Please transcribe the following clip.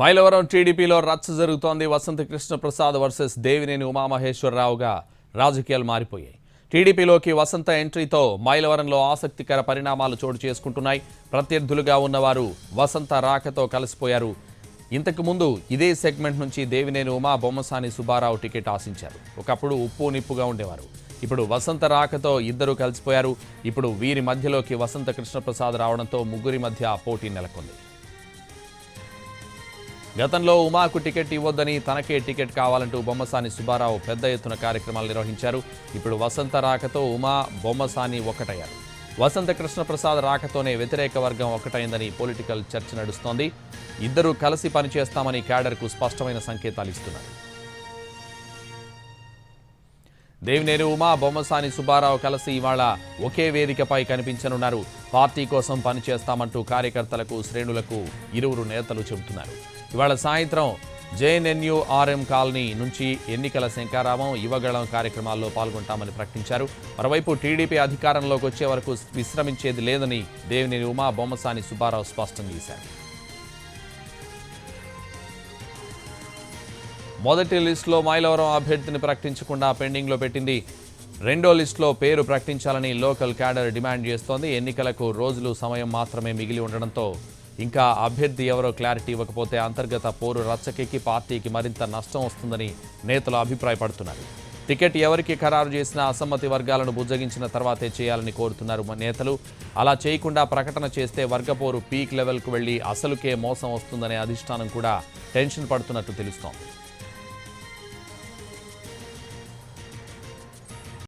మైలవరం టీడీపీలో రచ్చ జరుగుతోంది. వసంత కృష్ణ ప్రసాద్ వర్సెస్ దేవినేని ఉమామహేశ్వరరావుగా రాజకీయాలు మారిపోయాయి. టీడీపీలోకి వసంత ఎంట్రీతో మైలవరంలో ఆసక్తికర పరిణామాలు చోటు చేసుకుంటున్నాయి. ప్రత్యర్థులుగా ఉన్నవారు వసంత రాకతో కలిసిపోయారు. ఇంతకు ముందు ఇదే సెగ్మెంట్ నుంచి దేవినేని ఉమా బొమ్మసాని సుబ్బారావు టికెట్ ఆశించారు. ఒకప్పుడు ఉప్పు నిప్పుగా ఉండేవారు. ఇప్పుడు వసంత రాకతో ఇద్దరు కలిసిపోయారు. ఇప్పుడు వీరి మధ్యలోకి వసంత కృష్ణప్రసాద్ రావడంతో ముగ్గురి మధ్య పోటీ నెలకొంది. గతంలో ఉమాకు టికెట్ ఇవ్వొద్దని తనకే టికెట్ కావాలంటూ బొమ్మసాని సుబ్బారావు పెద్ద ఎత్తున కార్యక్రమాలు నిర్వహించారు. ఇప్పుడు వసంత రాకతో ఉమా బొమ్మసాని ఒక్కటయ్యారు వసంత కృష్ణప్రసాద్ రాకతోనే వ్యతిరేక వర్గం ఒక్కటైందని పొలిటికల్ చర్చ నడుస్తోంది. ఇద్దరూ కలిసి పనిచేస్తామని క్యాడర్కు స్పష్టమైన సంకేతాలు ఇస్తున్నారు. దేవినేని ఉమా బొమ్మసాని సుబ్బారావు కలిసి ఇవాళ ఒకే వేదికపై కనిపించనున్నారు. పార్టీ కోసం పనిచేస్తామంటూ కార్యకర్తలకు శ్రేణులకు ఇరువురు నేతలు చెబుతున్నారు. ఇవాళ సాయంత్రం జేఎన్ఎన్యుఆర్ఎం కాలనీ నుంచి ఎన్నికల శంకారామం యువగళం కార్యక్రమాల్లో పాల్గొంటామని ప్రకటించారు. మరోవైపు టీడీపీ అధికారంలోకి వచ్చే వరకు విశ్రమించేది లేదని దేవినేని ఉమా బొమ్మసాని సుబ్బారావు స్పష్టం చేశారు. మొదటి లిస్టులో మైలవరం అభ్యర్థిని ప్రకటించకుండా పెండింగ్లో పెట్టింది. రెండో లిస్టులో పేరు ప్రకటించాలని లోకల్ క్యాడర్ డిమాండ్ చేస్తోంది. ఎన్నికలకు రోజులు సమయం మాత్రమే మిగిలి ఉండడంతో ఇంకా అభ్యర్థి ఎవరో క్లారిటీ ఇవ్వకపోతే అంతర్గత పోరు రచ్చకెక్కి పార్టీకి మరింత నష్టం వస్తుందని నేతలు అభిప్రాయపడుతున్నారు. టికెట్ ఎవరికి ఖరారు చేసినా అసమ్మతి వర్గాలను బుజ్జగించిన తర్వాతే చేయాలని కోరుతున్నారు మన నేతలు. అలా చేయకుండా ప్రకటన చేస్తే వర్గపోరు పీక్ లెవెల్కు వెళ్ళి అసలుకే మోసం వస్తుందనే అధిష్టానం కూడా టెన్షన్ పడుతున్నట్టు తెలుస్తోంది.